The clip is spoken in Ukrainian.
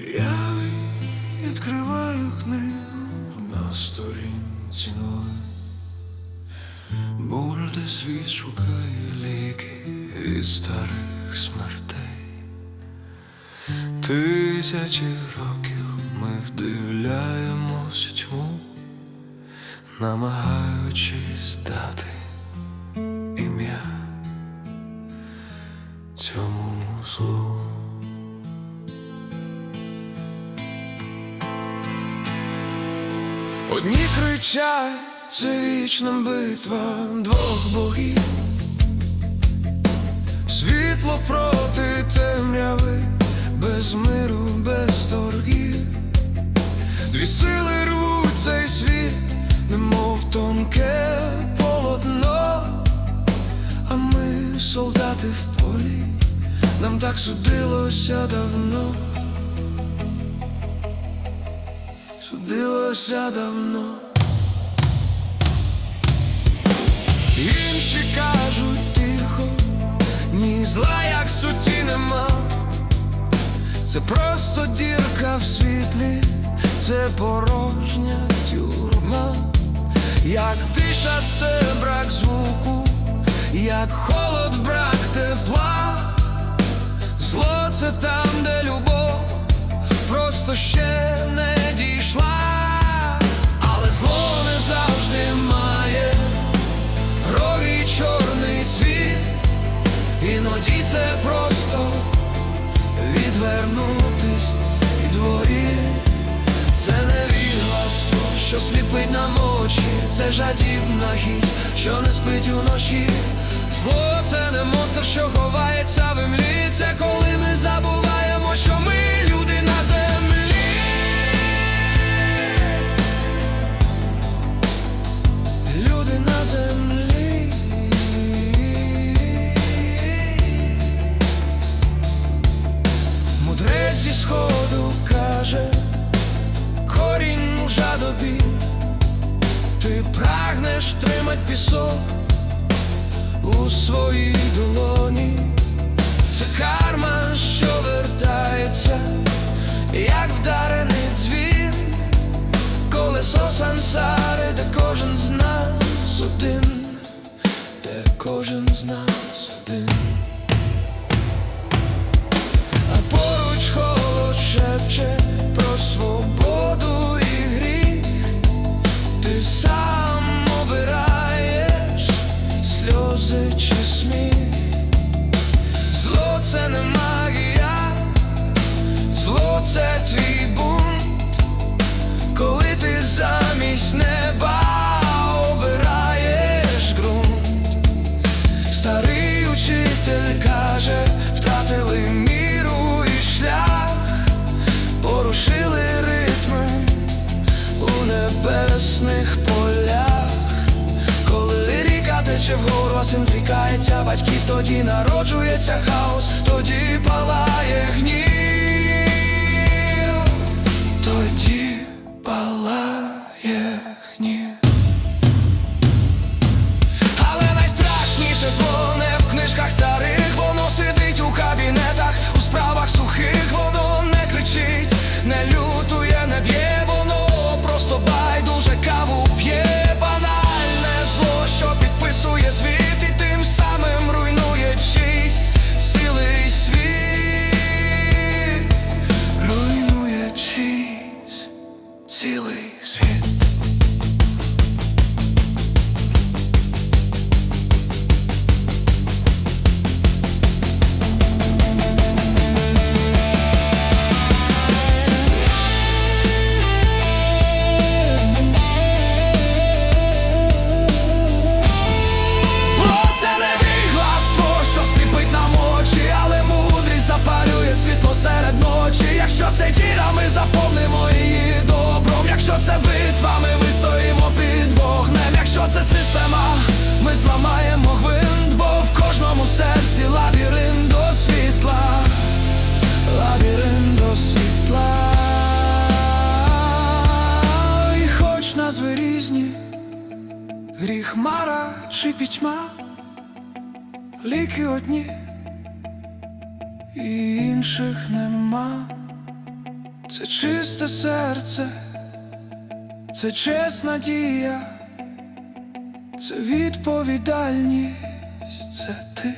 Я відкриваю книгу на сторінці. Боль де світ шукає ліки від старих смертей. Тисячі років ми вдивляємось тьму, намагаючись дати Одні кричать, це вічна битва двох богів, світло проти темряви, без миру, без торгів, дві сили рвуть цей світ, немов тонке полотно, а ми солдати в полі, нам так судилося давно. Судилося давно. Інші кажуть тихо, ні зла, як суті нема. Це просто дірка в світлі, це порожня тюрма. Як тиша, це брак звуку, як холод, брак тепла. Зло це там, де любов просто ще не іноді це просто відвернутись від дворів. Це не відгластво, що сліпить нам очі, це жадібна хіть, що не спить уночі. Зло це не монстр, що ховається в імлі, це коли ми забуваємо, що ми жадобі, ти прагнеш тримать пісок у своїй долоні. Це карма, що вертається, як вдарений дзвін, колесо сансари, де кожен з нас один, де кожен з нас один. Це не магія, зло це твій бунт, коли ти замість неба обираєш ґрунт. Старий учитель каже, втратили міру і шлях, порушили ритми у небесних полях. Тече вгору, а син зрікається батьків, тоді народжується хаос, тоді палає гнів, siento. Гріх мара чи пітьма, ліки одні, і інших нема. це чисте серце, це чесна дія, це відповідальність, це ти.